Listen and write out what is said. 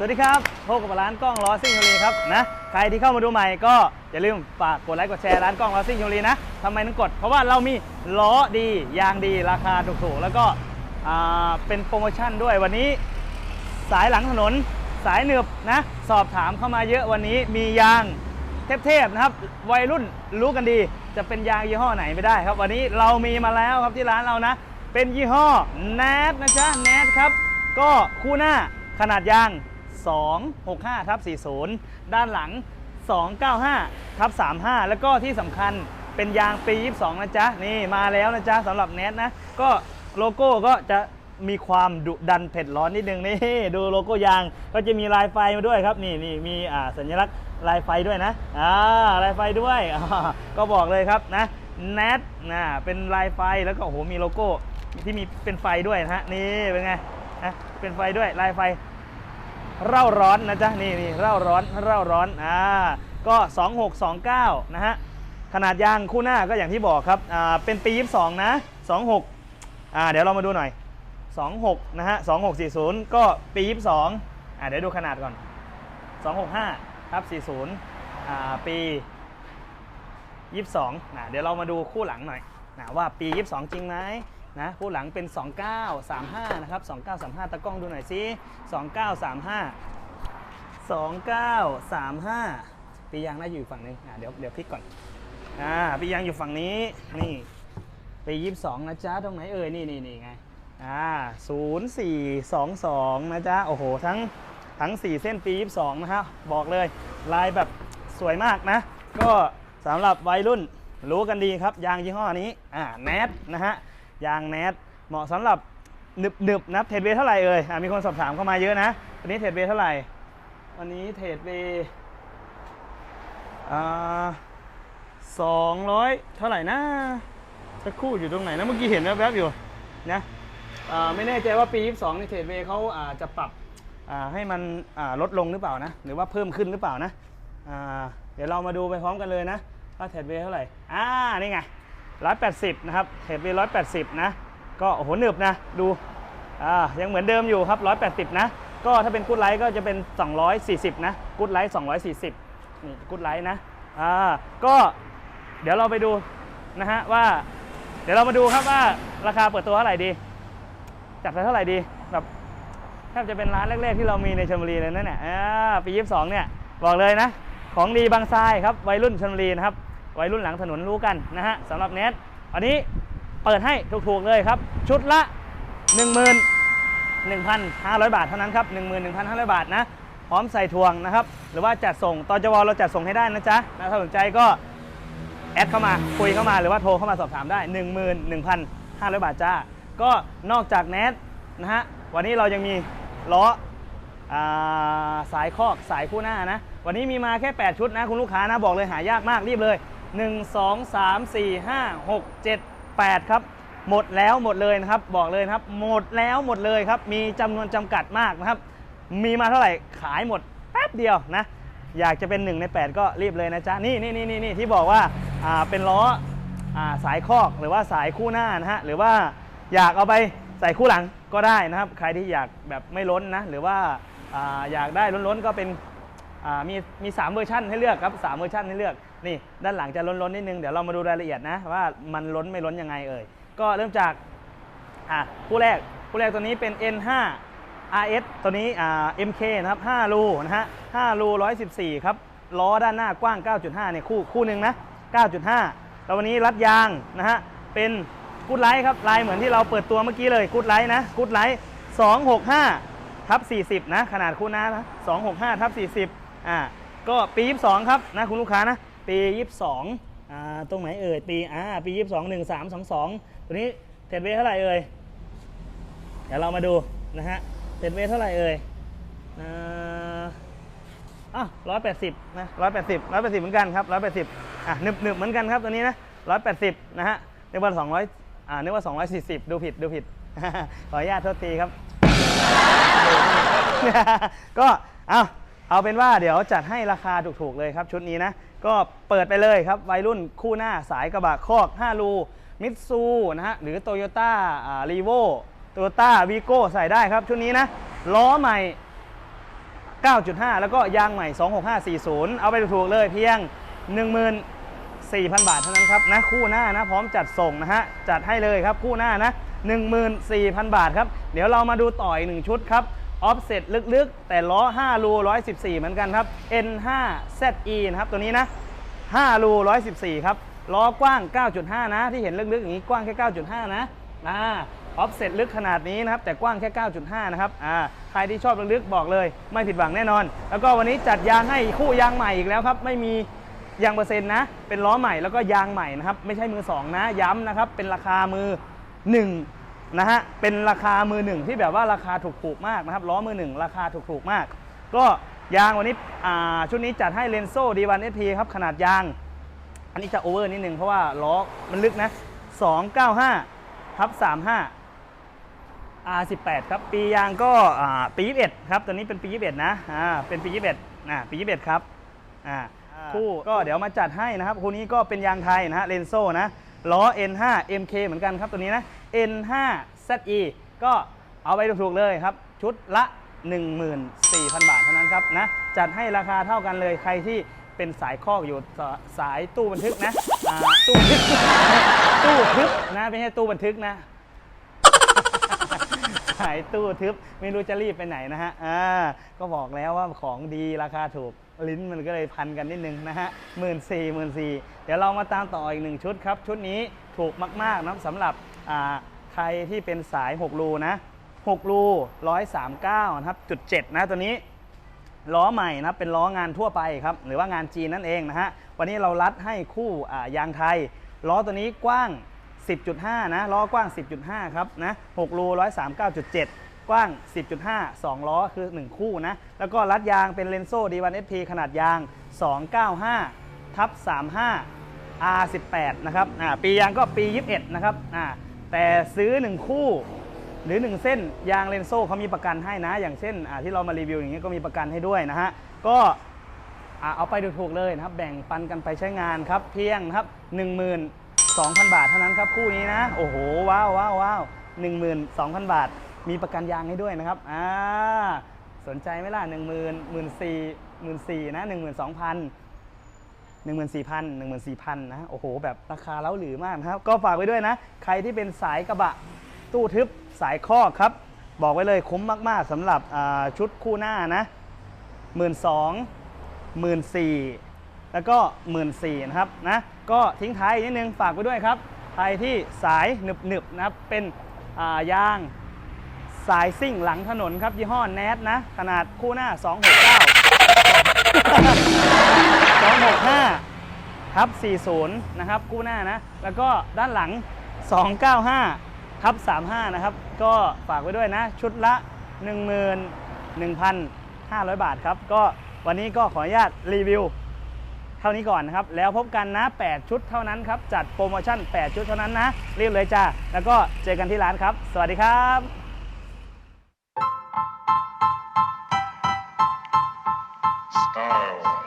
สวัสดีครับพบกับร้านกล้องล้อซิ่งชลบุรีครับนะใครที่เข้ามาดูใหม่ก็อย่าลืมฝากกดไลค์กดแชร์ร้านกล้องล้อซิ่งชลบุรีนะทำไมถึงกด เพราะว่าเรามีล้อดียางดีราคาถูกๆแล้วก็เป็นโปรโมชั่นด้วยวันนี้ สายหลังถนนสายเหนือบนะสอบถามเข้ามาเยอะวันนี้มียางเทพๆนะครับวัยรุ่นรู้กันดี จะเป็นยางยี่ห้อไหนไม่ได้ครับ วันนี้เรามีมาแล้วครับที่ร้านเรานะ เป็นยี่ห้อ n a t นะจ๊ะ n a t ครับ ก็คู่หน้าขนาดยาง 265ทับ40 ด้านหลัง 295ทับ35 แล้วก็ที่สำคัญเป็นยางปี 22 นะจ๊ะ นี่มาแล้วนะจ๊ะสำหรับ n a t นะ ก็โลโก้ก็จะมีความดุดันเผ็ดร้อนนิดนึงนี่ดูโลโก้ยางก็จะมีลายไฟมาด้วยครับ นี่นี่มีอ่าสัญลักษณ์ลายไฟด้วยนะอ่าลายไฟด้วยก็บอกเลยครับนะแนทนะเป็นลายไฟแล้วก็โอ้โหมีโลโก้ที่มีเป็นไฟด้วยนะฮะนี่เป็นไงนะเป็นไฟด้วยลายไฟ เร่าร้อนนะจ๊ะนี่นี่เร่าร้อนเร่าร้อนอ่าก็ 2629 นะฮะขนาดยางคู่หน้าก็อย่างที่บอกครับอ่าเป็นปี 22 นะ 26อ่าเดี๋ยวเรามาดูหน่อย 26 นะฮะ 2640 ก็ปี 22อ่าเดี๋ยวดูขนาดก่อน 265ทับ40อ่าปี 22นะเดี๋ยวเรามาดูคู่หลังหน่อยนะว่าปี 22 จริงไหม นะคู่หลังเป็น 2935 นะครับ 2935 ตะกล้องดูหน่อยสิ2935 2935 ปียางน่าอยู่ฝั่งนึงอ่าเดี๋ยวเดี๋ยวพลิกก่อนอ่าปียางอยู่ฝั่งนี้นี่ปี22 นะจ๊ะ ตรงไหนเอ่ยนี่นี่นี่ไงอ่า0422 นะจ๊ะ โอ้โห ทั้งทั้ง 4 เส้นปี 22 นะฮะบอกเลยลายแบบสวยมากนะ ก็สำหรับวัยรุ่นรู้กันดีครับ ยางยี่ห้อนี้อ่าแนทนะฮะ ยางแนทเหมาะสำหรับหนึบหนึบๆนะเทรดเวย์เท่าไหร่เอ่ยอ่ามีคนสอบถามเข้ามาเยอะนะวันนี้เทรดเวย์เท่าไหร่ วันนี้เทรดเวย์สองร้อยเท่าไหร่นะสักคู่อยู่ตรงไหนนะเมื่อกี้เห็นแวบๆอยู่นะไม่แน่ใจว่าปี 22นี่เทรดเวย์เขาอาจะปรับให้มันลดลงหรือเปล่านะ หรือว่าเพิ่มขึ้นหรือเปล่านะาเดี๋ยวเรามาดูไปพร้อมกันเลยนะ ว่าเทรดเวย์เท่าไหร่ อ่า นี่ไง 180 นะครับเทรดเวย์180 นะ ก็โอ้โหหนึบนะ ดูอ่ายังเหมือนเดิมอยู่ครับ 180 นะ ก็ถ้าเป็นกู๊ดไลท์ก็จะเป็น 240 นะกู๊ดไลท์240 นี่กู๊ดไลท์นะอ่าก็เดี๋ยวเราไปดูนะฮะว่า เดี๋ยวเรามาดูครับว่าราคาเปิดตัวเท่าไหร่ดี จัดไปเท่าไหร่ดีแบบแทบจะเป็นร้านแรกๆที่เรามีในชลบุรีเลยนั่นแหละอ่าปียี่สิบสองเนี่ย บอกเลยนะ ของดีบางทรายครับ วัยรุ่นชลบุรีนะครับ วัยรุ่นหลังถนนรู้กันนะฮะสำหรับเน็ตอันนี้เปิดให้ถูกๆเลยครับ ชุดละ 1 1,500 บาทเท่านั้นครับ 11,500 บาทนะ พร้อมใส่ทวงนะครับ หรือว่าจัดส่งตอนจวเราจัดส่งให้ได้นะจ๊ะนะถ้าสนใจก็แอดเข้ามาคุยเข้ามาหรือว่าโทรเข้ามาสอบถามได้ 11,500 บาทจ้า ก็นอกจากแนทนะฮะวันนี้เรายังมีล้อสายคอกสายคู่หน้านะ วันนี้มีมาแค่ 8 ชุดนะ คุณลูกค้านะ บอกเลยหายากมากรีบเลย 1 2 3 4 5 6 7 8 ครับ หมดแล้วหมดเลยนะครับ บอกเลยนะครับ หมดแล้วหมดเลยครับ มีจำนวนจำกัดมากนะครับ มีมาเท่าไหร่ขายหมดแป๊บเดียวนะ อยากจะเป็น 1 ใน 8 ก็รีบเลยนะจ๊ะนี่นี่นี่นี่นี่ที่บอกว่าอ่าเป็นล้ออ่าสายคอกหรือว่าสายคู่หน้านะฮะ หรือว่าอยากเอาไปใส่คู่หลังก็ได้นะครับ ใครที่อยากแบบไม่ล้นนะ หรือว่าอาอยากได้ล้นๆก็เป็นมีมีสามเวอร์ชันให้เลือกครับสามเวอร์ชันให้เลือก นี่ด้านหลังจะล้นๆนิดนึงเดี๋ยวเรามาดูรายละเอียดนะว่ามันล้นไม่ล้นยังไงเอ่ยก็เริ่มจากอะคู่แรกคู่แรกตัวนี้เป็น N5 RS ตัวนี้อ่า MK นะครับ5รูนะฮะ5รู114ครับล้อด้านหน้ากว้าง 9.5เนี่ยคู่คู่หนึ่งนะ 9.5 แล้ววันนี้รัดยางนะฮะเป็นกูดไลท์ครับลายเหมือนที่เราเปิดตัวเมื่อกี้เลยกูดไลท์นะกูดไลท์265ทับ40 นะ ขนาดคู่หน้านะ265ทับ40อ่าก็ปี 22 ครับนะคุณลูกค้านะ ปี 22อ่าตรงไหนเอ่ยปีอ่าปี 22 1322 ตัวนี้เทรดเวทเท่าไหร่เอ่ยเดี๋ยวเรามาดูนะฮะเทรดเวทเท่าไหร่เอ่ยอ่าอะร้อยแปดสิบนะร้อยแปดสิบร้อยแปดสิบเหมือนกันครับร้อยแปดสิบอะหนึบหนึบเหมือนกันครับตัวนี้นะร้อยแปดสิบนะฮะนึกว่าสองร้อยอ่านึกว่าสองร้อยสี่สิบดูผิดดูผิด ขออนุญาตโทษทีครับ ก็เอาเอาเป็นว่าเดี๋ยวจัดให้ราคาถูกๆเลยครับชุดนี้นะ ก็เปิดไปเลยครับ วัยรุ่นคู่หน้าสายกระบะคอก5รูมิตซูนะฮะหรือโตโยต้ารีโวโตโยต้าวีโก้ใส่ได้ครับ ชุดนี้นะ ล้อใหม่ 9.5 แล้วก็ยางใหม่ 26540 เอาไปถูกเลยเพียง 14,000 บาทเท่านั้นครับนะคู่หน้านะพร้อมจัดส่งนะฮะ จัดให้เลยครับคู่หน้านะ 14,000 บาทครับ เดี๋ยวเรามาดูต่ออีกหนึ่งชุดครับ ออฟเซ็ตลึกๆ แต่ล้อ 5 รู 114 เหมือนกันครับ N5 ZE นะครับตัวนี้นะ 5 รู 114 ครับ ล้อกว้าง 9.5 นะ ที่เห็นลึกๆ อย่างนี้กว้างแค่ 9.5 นะอ่าออฟเซ็ตลึกขนาดนี้นะครับ แต่กว้างแค่ 9.5 นะครับอ่าใครที่ชอบลึกๆ บอกเลย ไม่ผิดหวังแน่นอน แล้วก็วันนี้จัดยางให้คู่ยางใหม่อีกแล้วครับ ไม่มียางเปอร์เซ็นต์นะ เป็นล้อใหม่แล้วก็ยางใหม่นะครับ ไม่ใช่มือ 2 นะ ย้ำนะครับ เป็นราคามือ 1 นะฮะเป็นราคามือหนึ่งที่แบบว่าราคาถูกๆมากนะครับล้อมือหนึ่งราคาถูกๆมาก ก็ยางวันนี้อ่าชุดนี้จัดให้เลนโซ่ D1 SP ครับขนาดยาง อันนี้จะโอเวอร์นิดนึงเพราะว่าล้อมันลึกนะ295ทับ35 R18 ครับปียางก็อ่าปี 21 ครับตัวนี้เป็นปี 21 นะอ่าเป็นปี 21นะปี 21 ครับอ่าคู่ก็เดี๋ยวมาจัดให้นะครับคู่นี้ก็เป็นยางไทยนะฮะเลนโซ่นะล้อ N5 MK เหมือนกันครับตัวนี้นะ N5 ZE ก็เอาไปถูกๆเลยครับ ชุดละ 14,000 บาทเท่านั้นครับนะจัดให้ราคาเท่ากันเลยใครที่เป็นสายคอกอยู่สสายตู้บันทึกนะตู้บันทึกตู้ทึบนะไม่ใช่ตู้บันทึกนะขายตู้ทึบไม่รู้จะรีบไปไหนนะฮะอ่าก็บอกแล้วว่าของดีราคาถูกลิ้นมันก็เลยพันกันนิดนึงนะฮะหมื่นสี่หมื่นสี่เดี๋ยวเรามาตามต่ออีกหนึ่งชุดครับ ชุดนี้ถูกมากๆนะสำหรับ ใครที่เป็นสาย 6 รูนะ 6 รู 139 นะครับจุด7นะตัวนี้ล้อใหม่นะเป็นล้องานทั่วไปครับหรือว่างานจีนนั่นเองนะฮะวันนี้เรารัดให้คู่ยางไทย ล้อตัวนี้กว้าง 10.5 นะล้อกว้าง 10.5 ครับนะ6รู 139.7 กว้าง 10.5 2 ล้อคือ 1 คู่นะแล้วก็รัดยางเป็นเลนโซ่ D1 SP ขนาดยาง 295ทับ35 R18 นะครับปียางก็ปี 21 นะครับ แต่ซื้อ 1 คู่ หรือ 1 เส้นยางเลนโซ่เขามีประกันให้นะ อย่างเช่นที่เรามารีวิวอย่างนี้ก็มีประกันให้ด้วยนะฮะก็เอาไปดูถูกเลยนะครับ แบ่งปันกันไปใช้งานครับ เพียงครับ 12,000 บาทเท่านั้นครับคู่นี้นะ โอ้โหว้าวว้าวว้าว12,000บาท มีประกันยางให้ด้วยนะครับอ่าสนใจไหมล่ะ1 0 0 0 0 1 4 0 0 0 0นะ12,000 14,000 14,000นะโอ้โห แบบราคาเล้าหรือมากนะครับ ก็ฝากไว้ด้วยนะ ใครที่เป็นสายกระบะ ตู้ทึบสายคอครับ บอกไว้เลยคุ้มมาก ๆสำหรับชุดคู่หน้านะ 12,000 14,000แล้วก็ 14,000นะครับนะก็ทิ้งท้ายอีกนิดนึงฝากไว้ด้วยครับใครที่สายหนึบๆนะครับเป็นายางสายซิ่งหลังถนนครับยี่ห้อแนทนะ ขนาดคู่หน้า 269 265 ทับ40 นะครับ กู้หน้านะ แล้วก็ด้านหลัง 295 ทับ35 นะครับ ก็ฝากไว้ด้วยนะ ชุดละ 11,500 บาทครับ ก็วันนี้ก็ขออนุญาตรีวิว เท่านี้ก่อนนะครับ แล้วพบกันนะ 8 ชุดเท่านั้นครับ จัดโปรโมชั่น 8 ชุดเท่านั้นนะ รีบเลยจ้า แล้วก็เจอกันที่ร้านครับ สวัสดีครับ Style.